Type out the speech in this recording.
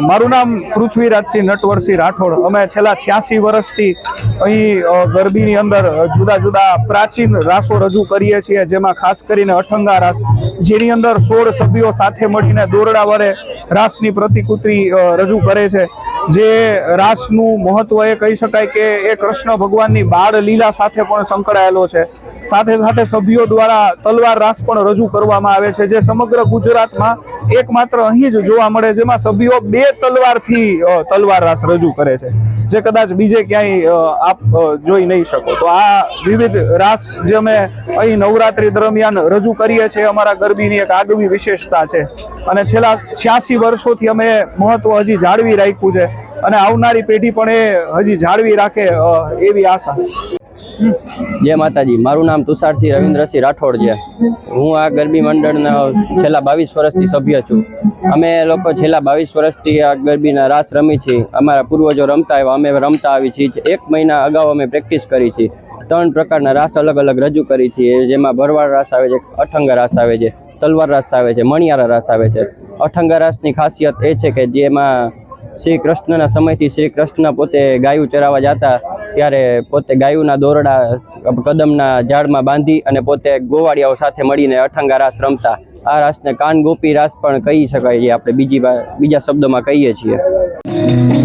મારું નામ પૃથ્વીરાજસિંહ નટવરસિંહ રાઠોડ. અમે છેલ્લા છ્યાસી વર્ષથી અહીં ગરબીની અંદર જુદા જુદા પ્રાચીન રાસો રજૂ કરીએ છીએ, જેમાં ખાસ કરીને અઠંગા રાસ, જેની અંદર સોળ સભ્યો સાથે મળીને દોરડા વડે રાસની પ્રતિકૃતિ રજૂ કરે છે. જે રાસનું મહત્વ એ કહી શકાય કે એ કૃષ્ણ ભગવાનની બાળ લીલા સાથે પણ સંકળાયેલો છે. સાથે સાથે સભ્યો દ્વારા તલવાર રાસ પણ રજૂ કરવામાં આવે છે, જે સમગ્ર ગુજરાતમાં એકમાત્ર અહીં જ જોવા મળે જેમાં સભ્યો બે તલવારથી તલવાર રાસ રજૂ કરે છે. જે કદાચ બીજે ક્યાંય આપ જોઈ નહીં શકો. તો આ વિવિધ રાસ જે અમે અહીં નવરાત્રી દરમિયાન રજૂ કરીએ છીએ, અમારા ગરબીની એક આગવી વિશેષતા છે. અને છેલ્લા છ્યાસી વર્ષોથી અમે મહત્વ હજી જાળવી રાખ્યું છે. અને આવનારી પેઢી પણ એ હજી જાળવી રાખે એવી આશા. જય માતાજી. મારું નામ તુષારસિંહ રવિન્દ્રસિંહ રાઠોડ છે. હું આ ગરબી મંડળના છેલ્લા બાવીસ વર્ષથી સભ્ય છું. અમે લોકો છેલ્લા બાવીસ વર્ષથી આ ગરબીના રાસ રમી છીએ. અમારા પૂર્વજો રમતા આવ્યા અમે રમતા આવી છીએ. એક મહિના અગાઉ અમે પ્રેક્ટિસ કરી છીએ. ત્રણ પ્રકારના રાસ અલગ અલગ રજૂ કરી છીએ. જેમાં ભરવાડ રાસ આવે છે, અઠંગા રાસ આવે છે, તલવાર રાસ આવે છે, મણિયારા રાસ આવે છે. અઠંગા રાસની ખાસિયત એ છે કે જેમાં શ્રી કૃષ્ણના સમયથી શ્રી કૃષ્ણ પોતે ગાયું ચરાવવા જતા ત્યારે પોતે ગાયુના દોરડા કદમના ઝાડમાં બાંધી અને પોતે ગોવાળિયાઓ સાથે મળીને અઠંગા રાસ રમતા. આ રાસને કાન ગોપી રાસ પણ કહી શકાય છે આપણે બીજી બીજા શબ્દોમાં કહીએ છીએ.